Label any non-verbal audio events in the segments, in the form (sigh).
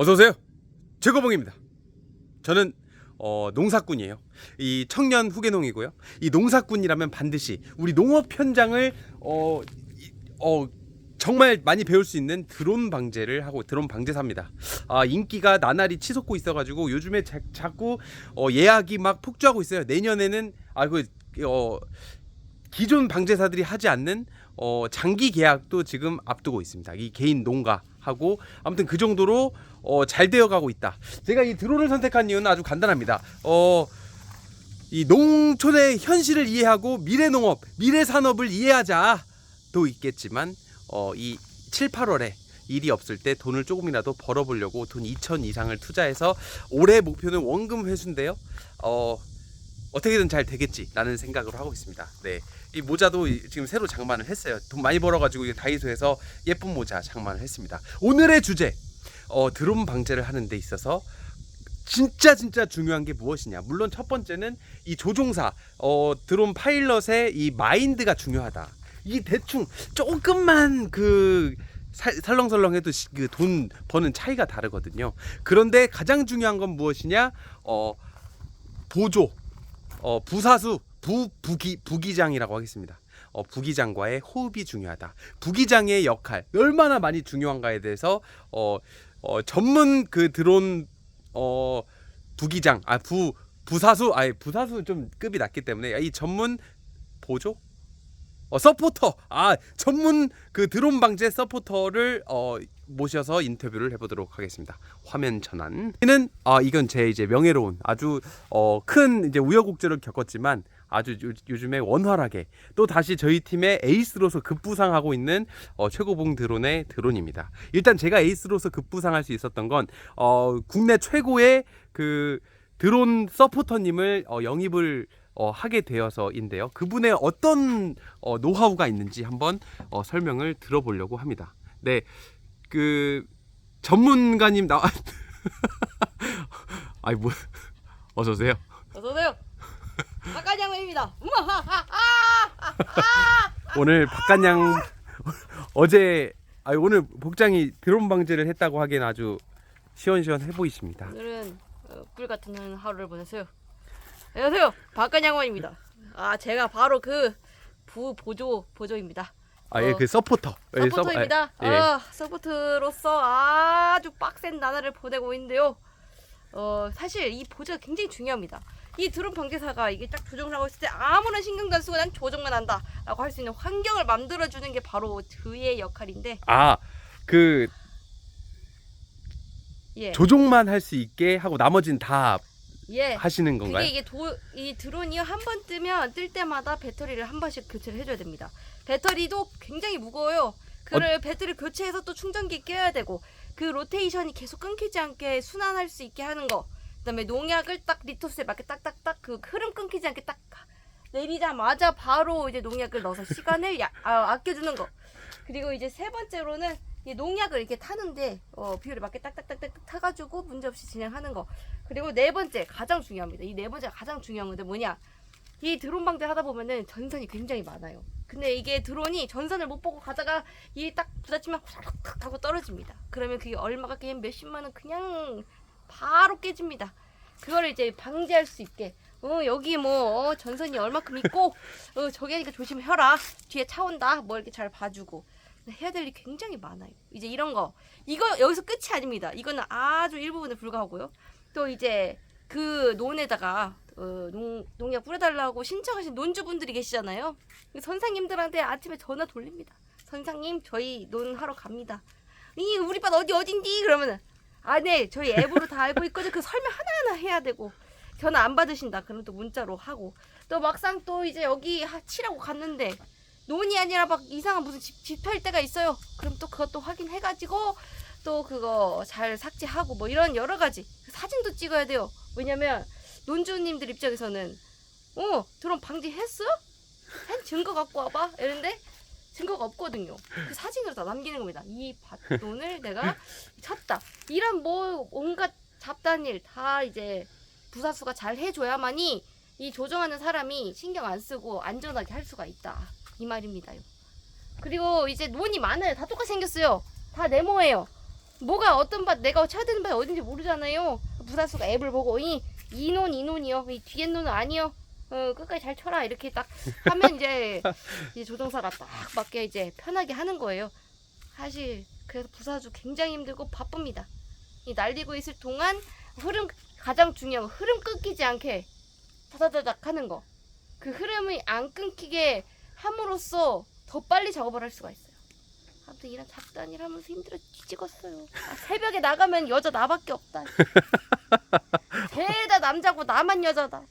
어서 오세요. 최고봉입니다. 저는 어, 농사꾼이에요. 이 청년 후계농이고요. 이 농사꾼이라면 반드시 우리 농업 현장을 어, 이- 어 정말 많이 배울 수 있는 드론 방제를 하고 드론 방제사입니다. 아 인기가 나날이 치솟고 있어가지고 요즘에 자, 자꾸 어, 예약이 막 폭주하고 있어요. 내년에는 아그 어, 기존 방제사들이 하지 않는 어, 장기 계약도 지금 앞두고 있습니다. 이 개인 농가하고 아무튼 그 정도로 어, 잘 되어가고 있다. 제가 이 드론을 선택한 이유는 아주 간단합니다. 어, 이 농촌의 현실을 이해하고 미래 농업, 미래 산업을 이해하자도 있겠지만 어, 이 7, 8월에 일이 없을 때 돈을 조금이라도 벌어보려고 돈 2천 이상을 투자해서 올해 목표는 원금 회수인데요. 어, 어떻게든 잘 되겠지라는 생각을 하고 있습니다. 네. 이 모자도 이- 지금 새로 장만을 했어요. 돈 많이 벌어가지고 다이소에서 예쁜 모자 장만을 했습니다. 오늘의 주제, 어, 드론 방제를 하는 데 있어서 진짜 진짜 중요한 게 무엇이냐? 물론 첫 번째는 이 조종사, 어, 드론 파일럿의 이 마인드가 중요하다. 이 대충 조금만 그 살- 설렁설렁해도 그 돈 버는 차이가 다르거든요. 그런데 가장 중요한 건 무엇이냐? 어, 보조, 어, 부사수, 부 부기 부기장이라고 하겠습니다. 어, 부기장과의 호흡이 중요하다. 부기장의 역할 얼마나 많이 중요한가에 대해서 어, 어, 전문 그 드론 어, 부기장 아 부 부사수 아니 부사수 좀 급이 낮기 때문에 이 전문 보조 어, 서포터 아 전문 그 드론 방제 서포터를 어, 모셔서 인터뷰를 해보도록 하겠습니다. 화면 전환. 이는 아 이건 제 이제 명예로운 아주 어, 큰 이제 우여곡절을 겪었지만 아주 요, 요즘에 원활하게 또 다시 저희 팀의 에이스로서 급부상하고 있는 어, 최고봉 드론의 드론입니다. 일단 제가 에이스로서 급부상할 수 있었던 건 어, 국내 최고의 그 드론 서포터님을 어, 영입을 어, 하게 되어서인데요. 그분의 어떤 어, 노하우가 있는지 한번 어, 설명을 들어보려고 합니다. 네, 그 전문가님 나. (laughs) 아이 뭐 어서 오세요. 어서 오세요. 우마하하. 오늘 박간양 어제 아 오늘 복장이 드론 방제를 했다고 하기엔 아주 시원시원해 보이십니다. 오늘은 어, 꿀 같은 하루를 보내세요. 안녕하세요. 박가장원입니다. 아 제가 바로 그 부 보조 보조입니다. 아예 어, 그 서포터. 예, 서- 서포터입니다. 예. 아, 서포트로서 아주 빡센 나날을 보내고 있는데요. 어, 사실 이 보조가 굉장히 중요합니다. 이 드론 방제사가 이게 딱 조정을 하고 있을 때 아무런 신경도 안 쓰고 난 조정만 한다 라고 할 수 있는 환경을 만들어주는 게 바로 그의 역할인데, 아그 예, 조종만 할 수 있게 하고 나머지는 다 예. 하시는 건가요? 그게 이게 도, 이 드론이 한 번 뜨면 뜰 때마다 배터리를 한 번씩 교체를 해줘야 됩니다. 배터리도 굉장히 무거워요. 그를 어? 배터리 교체해서 또 충전기 껴야 되고 그 로테이션이 계속 끊기지 않게 순환할 수 있게 하는 거. 그다음에 농약을 딱 리토스에 맞게 딱딱딱 그 흐름 끊기지 않게 딱 내리자마자 바로 이제 농약을 넣어서 시간을 야- 아, 아껴주는 거. 그리고 이제 세 번째로는 이 농약을 이렇게 타는데 어, 비율에 맞게 딱딱딱딱 타가지고 문제없이 진행하는 거. 그리고 네 번째 가장 중요합니다. 이 네 번째가 가장 중요한 건데 뭐냐? 이 드론 방제 하다 보면은 전선이 굉장히 많아요. 근데 이게 드론이 전선을 못 보고 가다가 이 딱 부딪히면 탁 하고 떨어집니다. 그러면 그게 얼마가 깨면 몇십만 원 그냥 바로 깨집니다. 그거를 이제 방지할 수 있게 어 여기 뭐 어, 전선이 얼마큼 있고 어 저기 하니까 조심해라 뒤에 차 온다 뭐 이렇게 잘 봐주고 해야 될 일이 굉장히 많아요. 이제 이런 거 이거 여기서 끝이 아닙니다. 이거는 아주 일부분에 불과하고요. 또 이제 그 논에다가 어, 농, 농약 뿌려달라고 신청하신 논주분들이 계시잖아요. 그 선생님들한테 아침에 전화 돌립니다. 선생님 저희 논 하러 갑니다. 이 우리 밭 어디 어딘디 그러면은 아 네 저희 앱으로 다 알고 있거든. 그 설명 하나하나 해야 되고 전화 안 받으신다. 그럼 또 문자로 하고 또 막상 또 이제 여기 하- 치라고 갔는데 논이 아니라 막 이상한 무슨 집, 집할 때가 있어요. 그럼 또 그것도 확인해가지고 또 그거 잘 삭제하고 뭐 이런 여러 가지 사진도 찍어야 돼요. 왜냐면 논주님들 입장에서는 어 드론 방지했어? 한 증거 갖고 와봐 이런데 증거가 없거든요. 그 사진으로 다 남기는 겁니다. 이 밭돈을 내가 쳤다. 이런 뭐 온갖 잡다일 다 이제 부사수가 잘 해줘야만이 이 조정하는 사람이 신경 안 쓰고 안전하게 할 수가 있다. 이 말입니다요. 그리고 이제 논이 많아요. 다 똑같이 생겼어요. 다 네모예요. 뭐가 어떤 밭 내가 쳐야 되는 밭이 어딘지 모르잖아요. 부사수가 앱을 보고 이 이논 이논이요. 이 뒤에 논은 아니요. 어, 끝까지 잘 쳐라 이렇게 딱 하면 이제 (laughs) 이제 조종사가 딱 맞게 이제 편하게 하는 거예요. 사실 그래서 부사주 굉장히 힘들고 바쁩니다. 이 날리고 있을 동안 흐름 가장 중요한 거 흐름 끊기지 않게 다다다닥 하는 거. 그 흐름이 안 끊기게 함으로써 더 빨리 작업을 할 수가 있어요. 아무튼 이런 작단 일 하면서 힘들어 뒤집었어요. 아, 새벽에 나가면 여자 나밖에 없다. (laughs) 죄다 남자고 나만 여자다.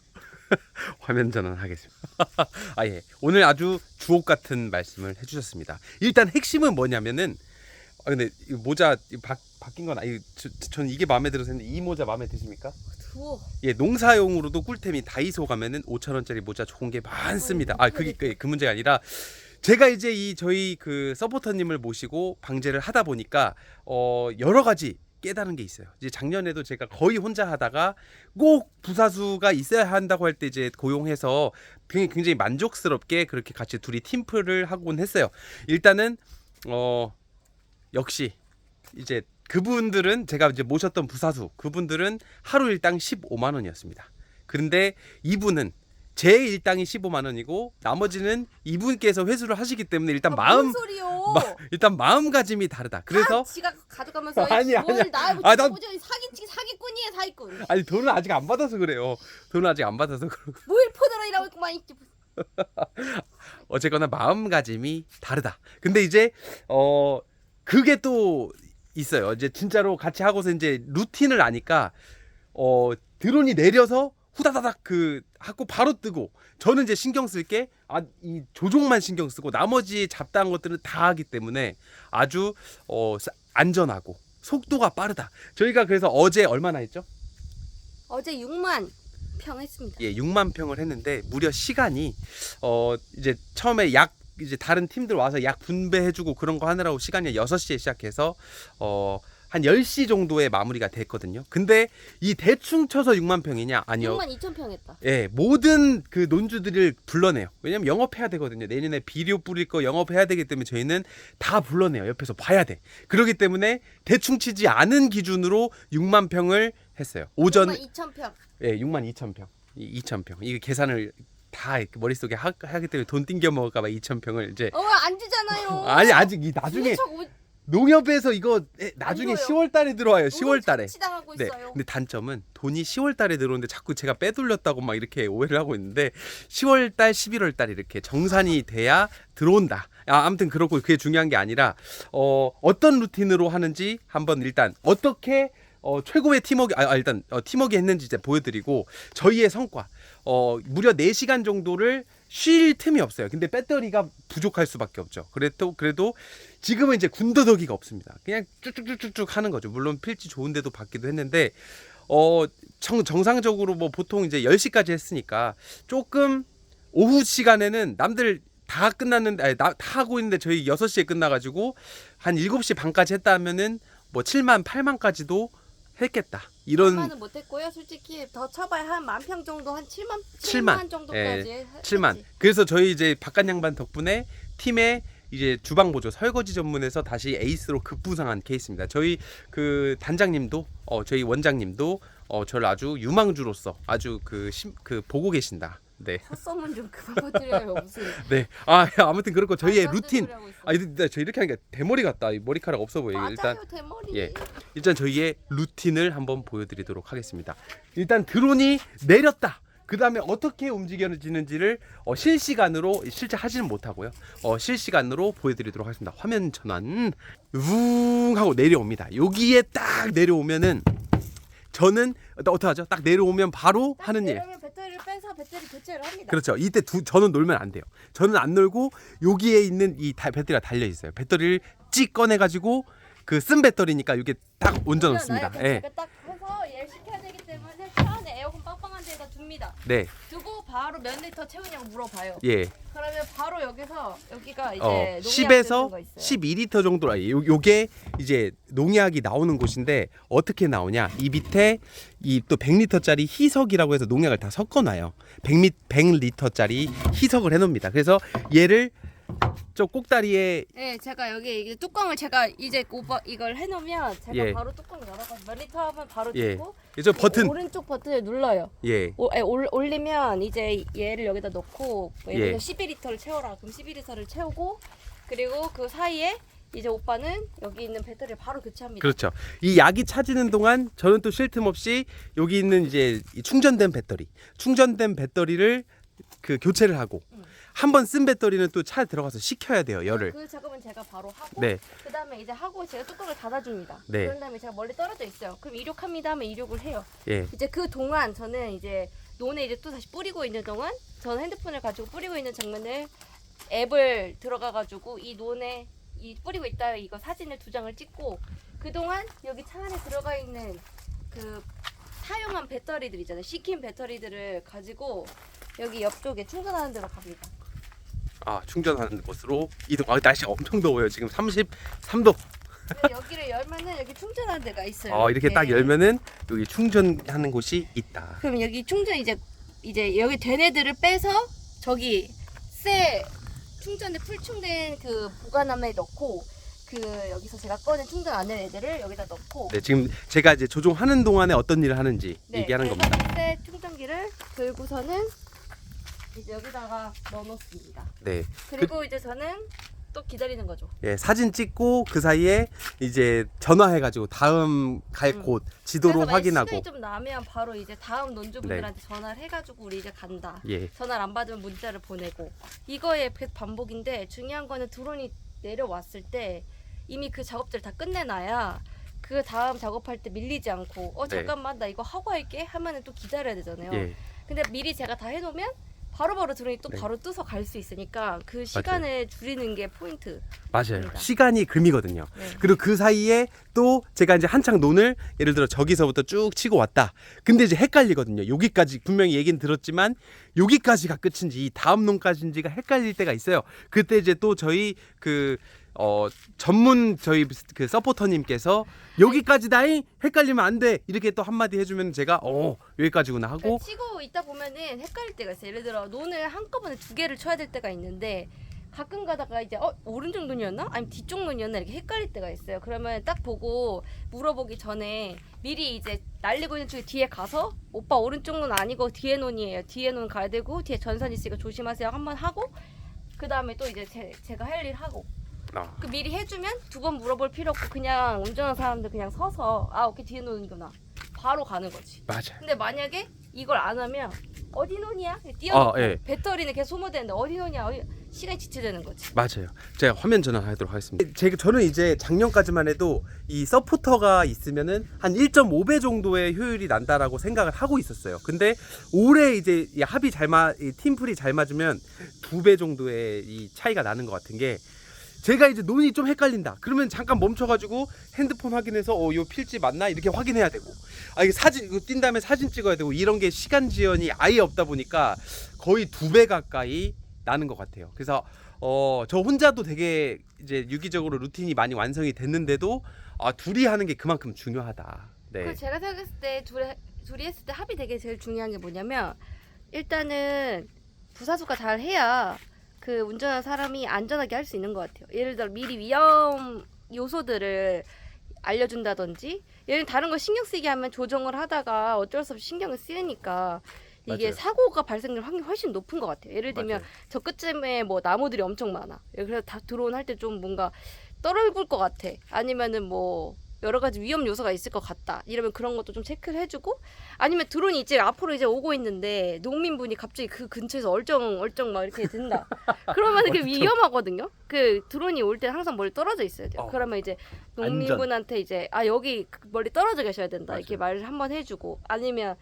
(laughs) 화면 전환하겠습니다. (laughs) 아 예. 오늘 아주 주옥 같은 말씀을 해주셨습니다. 일단 핵심은 뭐냐면은 아 근데 이 모자 이거 바, 바뀐 건 아니 저, 저는 이게 마음에 들어서 했는데 이 모자 마음에 드십니까? 두어. 예, 농사용으로도 꿀템이 다이소 가면은 5천 원짜리 모자 좋은 게 많습니다. 아 그게 그, 그 문제가 아니라 제가 이제 이 저희 그 서포터님을 모시고 방제를 하다 보니까 어 여러 가지 깨달은 게 있어요. 이제 작년에도 제가 거의 혼자 하다가 꼭 부사수가 있어야 한다고 할 때 이제 고용해서 굉장히, 굉장히 만족스럽게 그렇게 같이 둘이 팀플을 하곤 했어요. 일단은 어 역시 이제 그분들은 제가 이제 모셨던 부사수 그분들은 하루 일당 15만 원이었습니다. 그런데 이분은 제 일당이 15만 원이고 나머지는 이분께서 회수를 하시기 때문에 일단 마음 뭔 소리요? (laughs) 마- 일단 마음가짐이 다르다. 그래서 다 지가 가져가면서 (laughs) 아니, 아니야. 뭘 나를 아, 난- 사기치 사기꾼이에요 사기꾼. 아니 돈을 아직 안 받아서 그래요. 돈을 아직 안 받아서 그러고 (laughs) 뭘 포도로 일하고 있구만 이 어쨌거나 마음가짐이 다르다. 근데 이제 어 그게 또 있어요. 이제 진짜로 같이 하고서 이제 루틴을 아니까 어 드론이 내려서 후다다닥 그 하고 바로 뜨고 저는 이제 신경 쓸 게 아 이 조종만 신경 쓰고 나머지 잡다한 것들은 다 하기 때문에 아주 어 사- 안전하고 속도가 빠르다. 저희가 그래서 어제 얼마나 했죠? 어제 6만 평 했습니다. 예, 6만 평을 했는데 무려 시간이 어 이제 처음에 약 이제 다른 팀들 와서 약 분배해주고 그런 거 하느라고 시간이 6시에 시작해서 어 한 10시 정도에 마무리가 됐거든요. 근데 이 대충 쳐서 6만 평이냐? 아니요. 6만 2천 평 했다. 예, 모든 그 논주들을 불러내요. 왜냐면 영업해야 되거든요. 내년에 비료 뿌릴 거 영업해야 되기 때문에 저희는 다 불러내요. 옆에서 봐야 돼. 그렇기 때문에 대충 치지 않은 기준으로 6만 평을 했어요. 오전 6만 2천 평. 예, 6만 2천 평. 2천 평. 이게 계산을 다 머릿속에 하, 하기 때문에 돈 띵겨 먹을까 봐 2천 평을 이제 어 안 주잖아요. 아니 아직 이 나중에 도대체 오- 농협에서 이거 에, 나중에 줘요. 10월 달에 들어와요. 10월 달에. 치당하고 네. 있어요. 근데 단점은 돈이 10월 달에 들어오는데 자꾸 제가 빼돌렸다고 막 이렇게 오해를 하고 있는데 10월 달, 11월 달 이렇게 정산이 돼야 들어온다. 아, 아무튼 그렇고 그게 중요한 게 아니라 어, 어떤 루틴으로 하는지 한번 일단 어떻게 어, 최고의 팀워크 아, 아, 일단 어, 팀워크 했는지 이제 보여드리고 저희의 성과 어, 무려 4시간 정도를 쉴 틈이 없어요. 근데 배터리가 부족할 수밖에 없죠. 그래도 그래도 지금은 이제 군더더기가 없습니다. 그냥 쭉쭉쭉쭉 하는 거죠. 물론 필지 좋은데도 받기도 했는데 어 정, 정상적으로 뭐 보통 이제 10시까지 했으니까 조금 오후 시간에는 남들 다 끝났는데 아니, 나, 다 하고 있는데 저희 6시에 끝나 가지고 한 7시 반까지 했다 하면은 뭐 7만 8만까지도 했겠다. 이런 3만은 못 했고요. 솔직히 더 쳐봐야 한 만 평 정도 한 7만 7만. 7만 정도까지. 해- 7만. 했지. 그래서 저희 이제 바깥 양반 덕분에 팀의 이제 주방 보조 설거지 전문에서 다시 에이스로 급부상한 케이스입니다. 저희 그 단장님도 어 저희 원장님도 어 저를 아주 유망주로서 아주 그, 심, 그 보고 계신다. 네. 헛소문 좀 그만 드려요. 무슨 (laughs) 네. 아 아무튼 그렇고 저희의 안 루틴. 아 이거 저 이렇게 하니까 대머리 같다. 이 머리카락 없어. 맞아요 일단 대머리. 예. 일단 저희의 루틴을 한번 보여드리도록 하겠습니다. 일단 드론이 내렸다. 그 다음에 어떻게 움직여지는지를 어, 실시간으로 실제 하지는 못하고요. 어, 실시간으로 보여드리도록 하겠습니다. 화면 전환 웅 하고 내려옵니다. 여기에 딱 내려오면은 저는 어떻게 하죠? 딱 내려오면 바로 딱 하는 일. 내려오면 배터리를 빼서 배터리 교체를 합니다. 그렇죠. 이때 두, 저는 놀면 안 돼요. 저는 안 놀고 여기에 있는 이 다- 배터리가 달려 있어요. 배터리를 찍 꺼내 가지고 그 쓴 배터리니까 이게 딱 얹어 놓습니다. 그래서 예. 제가 딱 시켜야 되기 때문에 차 안에 에어컨 둡니다. 네. 두고 바로 몇 리터 채우냐고 물어봐요. 예. 그러면 바로 여기서 여기가 이제 어, 농약 10에서 넣는 거 있어요. 12리터 정도 아, 요, 요게 이제 농약이 나오는 곳인데 어떻게 나오냐? 이 밑에 이 또 100리터짜리 희석이라고 해서 농약을 다 섞어 놔요. 100리 100리터짜리 희석을 해 놓습니다. 그래서 얘를 저 꼭다리에 네, 제가 여기 이게 뚜껑을 제가 이제 오빠 이걸 해놓으면 제가 예. 바로 뚜껑 열어가지고 몇 리터 하면 바로 예. 넣고 저 버튼 오른쪽 버튼을 눌러요. 예. 오, 아니, 올, 올리면 이제 얘를 여기다 넣고 뭐 예를 예. 들어 12리터를 채워라. 그럼 12리터를 채우고 그리고 그 사이에 이제 오빠는 여기 있는 배터리를 바로 교체합니다. 그렇죠. 이 약이 차지는 동안 저는 또 쉴 틈 없이 여기 있는 이제 이 충전된 배터리, 충전된 배터리를 그 교체를 하고 음. 한 번 쓴 배터리는 또 차에 들어가서 식혀야 돼요 열을. 그 작업은 제가 바로 하고 네, 그다음에 이제 하고 제가 뚜껑을 닫아줍니다. 네. 그런 다음에 제가 멀리 떨어져 있어요. 그럼 이륙합니다 하면 이륙을 해요. 예, 이제 그 동안 저는 이제 논에 이제 또 다시 뿌리고 있는 동안 저는 핸드폰을 가지고 뿌리고 있는 장면을 앱을 들어가 가지고 이 논에 이 뿌리고 있다 이거 사진을 두 장을 찍고 그 동안 여기 차 안에 들어가 있는 그 사용한 배터리들 있잖아요 식힌 배터리들을 가지고 여기 옆쪽에 충전하는 데로 갑니다. 아 충전하는 곳으로 이동. 아 날씨 엄청 더워요 지금 33도. 그래서 여기를 열면은 여기 충전하는 데가 있어요. 어 이렇게 딱 열면은 여기 충전하는 곳이 있다. 그럼 여기 충전 이제 이제 여기 된 애들을 빼서 저기 새 충전돼 풀충된 그 보관함에 넣고 그 여기서 제가 꺼낸 충전 안 된 애들을 여기다 넣고 네 지금 제가 이제 조종하는 동안에 어떤 일을 하는지 얘기하는 그래서 겁니다. 새 충전기를 들고서는 이제 여기다가 넣어놓습니다. 네, 그리고 이제 저는 또 기다리는 거죠. 예 사진 찍고 그 사이에 이제 전화해가지고 다음 갈 음. 곳 지도로 그래서 만약 확인하고. 시간이 좀 나면 바로 이제 다음 논주분들한테 전화를 해가지고 우리 이제 간다. 예. 전화를 안 받으면 문자를 보내고 이거의 반복인데 중요한 거는 드론이 내려왔을 때 이미 그 작업들 다 끝내놔야 그 다음 작업할 때 밀리지 않고 어 네. 잠깐만 나 이거 하고 할게 하면은 또 기다려야 되잖아요. 예. 근데 미리 제가 다 해놓으면 바로바로 드론이 또 네. 바로 뜨서 갈 수 있으니까 그 시간을 줄이는 게 포인트. 맞아요. 맞습니다. 시간이 금이거든요. 네. 그리고 그 사이에 또 제가 이제 한창 논을 예를 들어 저기서부터 쭉 치고 왔다. 근데 이제 헷갈리거든요. 여기까지 분명히 얘기는 들었지만 여기까지가 끝인지 이 다음 논까지인지가 헷갈릴 때가 있어요. 그때 이제 또 저희 그 어, 전문 저희 그 서포터님께서 여기까지다잉 헷갈리면 안 돼. 이렇게 또 한마디 해주면 제가 어 여기까지구나 하고 그러니까 치고 있다 보면은 헷갈릴 때가 있어요. 예를 들어 논을 한꺼번에 두 개를 쳐야 될 때가 있는데 가끔 가다가 이제 어 오른쪽 눈이었나? 아니면 뒤쪽 눈이었나 이렇게 헷갈릴 때가 있어요. 그러면 딱 보고 물어보기 전에 미리 이제 날리고 있는 쪽에 뒤에 가서 오빠 오른쪽 눈 아니고 뒤에 눈이에요. 뒤에 눈 가야 되고 뒤에 전선 있으니까 조심하세요. 한번 하고 그 다음에 또 이제 제, 제가 할 일 하고 아, 그 미리 해주면 두 번 물어볼 필요 없고 그냥 운전하는 사람들 그냥 서서 아 오케이 뒤에 눈이구나 바로 가는 거지. 맞아요. 근데 만약에 이걸 안 하면 어디 논이야? 뛰어놓고 아, 예. 배터리는 계속 소모되는데 어디 논이야? 어디... 시간이 지체되는 거지. 맞아요. 제가 화면 전환하도록 하겠습니다. 제가 저는 이제 작년까지만 해도 이 서포터가 있으면은 한 1.5배 정도의 효율이 난다라고 생각을 하고 있었어요. 근데 올해 이제 이 합이 잘 맞, 이 팀플이 잘 맞으면 두 배 정도의 이 차이가 나는 것 같은 게 제가 이제 논이 좀 헷갈린다. 그러면 잠깐 멈춰가지고 핸드폰 확인해서 어, 요 필지 맞나 이렇게 확인해야 되고, 아 이게 사진 이거 뛴 다음에 사진 찍어야 되고 이런 게 시간 지연이 아예 없다 보니까 거의 두 배 가까이 나는 것 같아요. 그래서 어 저 혼자도 되게 이제 유기적으로 루틴이 많이 완성이 됐는데도 아 둘이 하는 게 그만큼 중요하다. 네. 그 제가 생각했을 때 둘이, 둘이 했을 때 합이 되게 제일 중요한 게 뭐냐면 일단은 부사수가 잘 해야 그 운전하는 사람이 안전하게 할 수 있는 것 같아요. 예를 들어 미리 위험 요소들을 알려준다든지 예를 다른 거 신경 쓰게 하면 조정을 하다가 어쩔 수 없이 신경을 쓰니까 이게 맞아요. 사고가 발생될 확률이 훨씬 높은 것 같아요. 예를 들면 맞아요. 저 끝쯤에 뭐 나무들이 엄청 많아. 그래서 다 드론 할 때 좀 뭔가 떨어질 것 같아. 아니면은 뭐 여러 가지 위험 요소가 있을 것 같다. 이러면 그런 것도 좀 체크를 해주고 아니면 드론이 이제 앞으로 이제 오고 있는데 농민분이 갑자기 그 근처에서 얼쩡 얼쩡 막 이렇게 된다. (laughs) 그러면 그게 위험하거든요. 그 드론이 올 때 항상 멀리 떨어져 있어야 돼요. 어. 그러면 이제 농민분한테 이제 아 여기 멀리 떨어져 계셔야 된다 이렇게. 말을 한번 해주고 아니면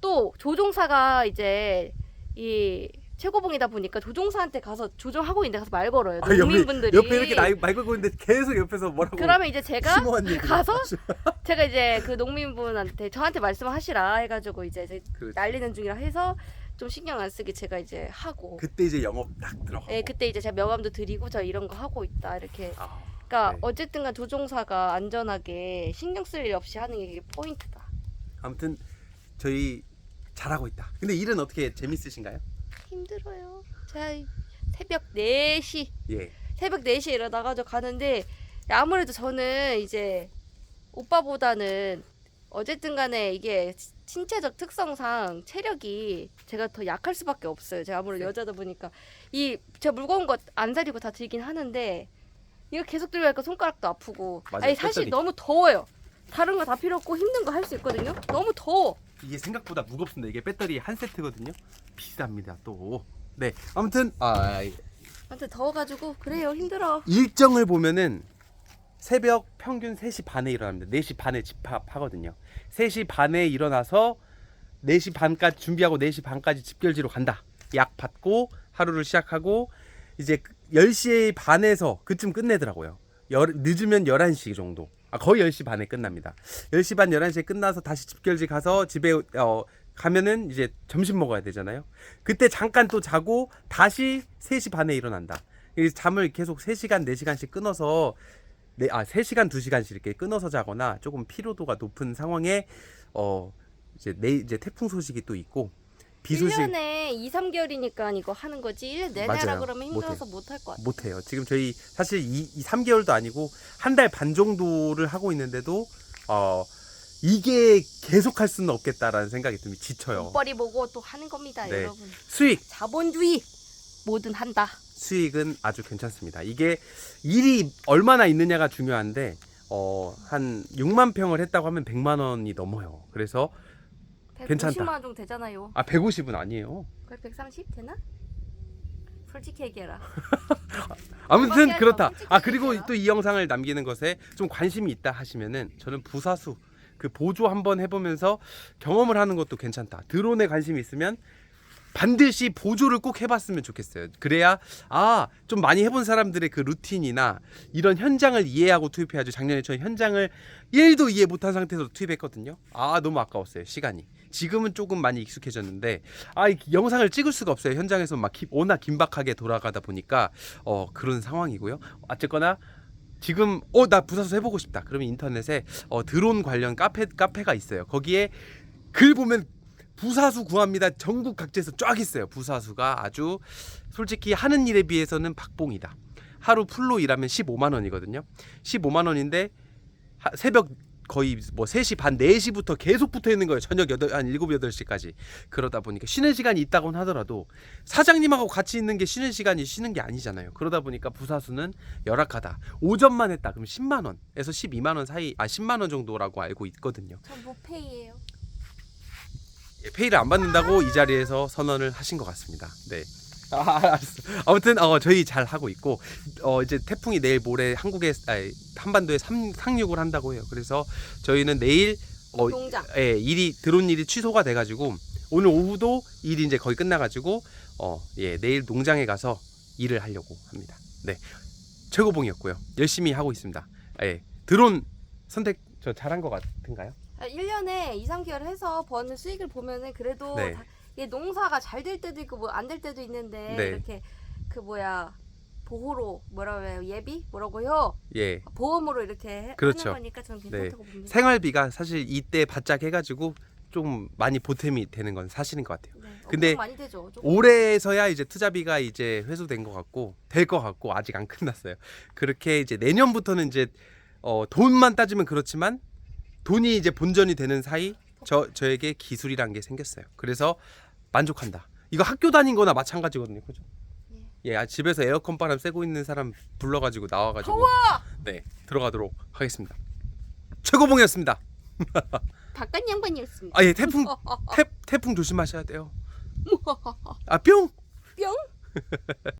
또 조종사가 이제 이 최고봉이다 보니까 조종사한테 가서 조종하고 있는데 가서 말 걸어요. 아, 옆에, 농민분들이 옆에 이렇게 나, 말 걸고 있는데 계속 옆에서 뭐라고 그러면 이제 제가 심오한 얘기 가서 (laughs) 제가 이제 그 농민분한테 저한테 말씀하시라 해가지고 이제 제 그, 날리는 중이라 해서 좀 신경 안 쓰게 제가 이제 하고 그때 이제 영업 딱 들어가고 예 그때 이제 제가 명함도 드리고 저 이런 거 하고 있다 이렇게 아, 그러니까 네. 어쨌든간 조종사가 안전하게 신경 쓸 일 없이 하는 게 포인트다 아무튼 저희 잘하고 있다. 근데 일은 어떻게 재밌으신가요? 힘들어요 제가 새벽 4시 예. 새벽 4시에 일어나가지고 가는데 아무래도 저는 이제 오빠보다는 어쨌든 간에 이게 신체적 특성상 체력이 제가 더 약할 수밖에 없어요. 제가 아무래도 네. 여자다 보니까 이 제가 무거운 거 안 사리고 다 들긴 하는데 이거 계속 들고 가니까 손가락도 아프고 맞아요, 아니 사실 배터리. 너무 더워요. 다른 거 다 필요 없고 힘든 거 할 수 있거든요. 너무 더워. 이게 생각보다 무겁습니다. 이게 배터리 한 세트거든요. 비쌉니다. 또. 네. 아무튼 아, 아무튼 더워가지고 그래요 힘들어. 일정을 보면은 새벽 평균 3시 반에 일어납니다. 4시 반에 집합하거든요. 3시 반에 일어나서 4시 반까지 준비하고 4시 반까지 집결지로 간다. 약 받고 하루를 시작하고 이제 10시 반에서 그쯤 끝내더라고요. 열, 늦으면 11시 정도. 아, 거의 10시 반에 끝납니다. 10시 반 11시에 끝나서 다시 집결지 가서 집에 어, 가면은 이제 점심 먹어야 되잖아요. 그때 잠깐 또 자고 다시 3시 반에 일어난다. 이 잠을 계속 3시간, 4시간씩 끊어서 네, 아, 3시간, 2시간씩 이렇게 끊어서 자거나 조금 피로도가 높은 상황에 어 이제 내 이제 태풍 소식이 또 있고 비 소식 1년에 2, 3개월이니까 이거 하는 거지 1년 내내 하라 맞아요. 그러면 힘들어서 못 할 것 같아. 못 해요. 지금 저희 사실 이, 이 3개월도 아니고 한 달 반 정도를 하고 있는데도 어 이게 계속 할 수는 없겠다라는 생각이 듭니다. 지쳐요. 옷벌이 보고 또 하는 겁니다, 네. 여러분. 수익 자본주의 뭐든 한다. 수익은 아주 괜찮습니다. 이게 일이 얼마나 있느냐가 중요한데 어 한 6만 평을 했다고 하면 100만 원이 넘어요. 그래서 괜찮다. 150만 원 정도 되잖아요. 아 150은 아니에요. 그래 130 되나? 솔직히 얘기해라. (laughs) 아무튼. 그렇다. 솔직히 아 그리고 얘기해요. 또이 영상을 남기는 것에 좀 관심이 있다 하시면은 저는 부사수 그 보조 한번 해보면서 경험을 하는 것도 괜찮다. 드론에 관심이 있으면 반드시 보조를 꼭 해봤으면 좋겠어요. 그래야 아 좀 많이 해본 사람들의 그 루틴이나 이런 현장을 이해하고 투입해야죠. 작년에 저희 현장을 1도 이해 못한 상태에서 투입했거든요. 아 너무 아까웠어요 시간이. 지금은 조금 많이 익숙해졌는데 아이 영상을 찍을 수가 없어요. 현장에서 막 기- 워낙 긴박하게 돌아가다 보니까 어 그런 상황이고요. 어쨌거나 지금 어 나 부사수 해보고 싶다. 그러면 인터넷에 어 드론 관련 카페 카페가 있어요. 거기에 글 보면 부사수 구합니다. 전국 각지에서 쫙 있어요. 부사수가 아주 솔직히 하는 일에 비해서는 박봉이다. 하루 풀로 일하면 15만 원이거든요. 15만 원인데 하- 새벽 거의 뭐 3시 반 4시부터 계속 붙어 있는 거예요. 저녁 8, 한 7, 8시까지. 그러다 보니까 쉬는 시간이 있다곤 하더라도 사장님하고 같이 있는 게 쉬는 시간이 쉬는 게 아니잖아요. 그러다 보니까 부사수는 열악하다. 오전만 했다. 그럼 10만 원에서 12만 원 사이 아 10만 원 정도라고 알고 있거든요. 전 무페이예요. 예, 페이를 안 받는다고 이 자리에서 선언을 하신 것 같습니다. 네. 아, 알았어. 아무튼 어, 저희 잘 하고 있고 어, 이제 태풍이 내일 모레 한국에 아니, 한반도에 삼, 상륙을 한다고 해요. 그래서 저희는 내일 어. 예, 일이 드론 일이 취소가 돼가지고 오늘 오후도 일이 이제 거의 끝나가지고 어, 예, 내일 농장에 가서 일을 하려고 합니다. 네, 최고봉이었고요. 열심히 하고 있습니다. 예, 드론 선택 저 잘한 것 같은가요? 1년에 2, 3개월 해서 버는 수익을 보면은 그래도 네. 다- 이게 농사가 잘 될 때도 있고 뭐 안 될 때도 있는데 네. 이렇게 그 뭐야 보호로 뭐라고 해요 예비 뭐라고요 예, 보험으로 이렇게 해- 그렇죠. 하는 거니까 저는 괜찮다고 봅니다. 생활비가 사실 이때 바짝 해가지고 좀 많이 보탬이 되는 건 사실인 것 같아요. 네, 근데 엄청 많이 되죠. 조금. 올해에서야 이제 투자비가 이제 회수된 것 같고 될 것 같고 아직 안 (laughs) 끝났어요. 그렇게 이제 내년부터는 이제 어, 돈만 따지면 그렇지만 돈이 이제 본전이 되는 사이 저 저에게 기술이란 게 생겼어요. 그래서 만족한다. 이거 학교 다닌 거나 마찬가지거든요. 그죠? 예, 아, 집에서 에어컨 바람 쐬고 있는 사람 불러 가지고 나와 가지고 네 들어가도록 하겠습니다. 최고봉이었습니다. (laughs) 바깥 양반이었습니다. 아 예 태풍 (laughs) 태, 태풍 조심하셔야 돼요. (laughs) 아 뿅. 뿅.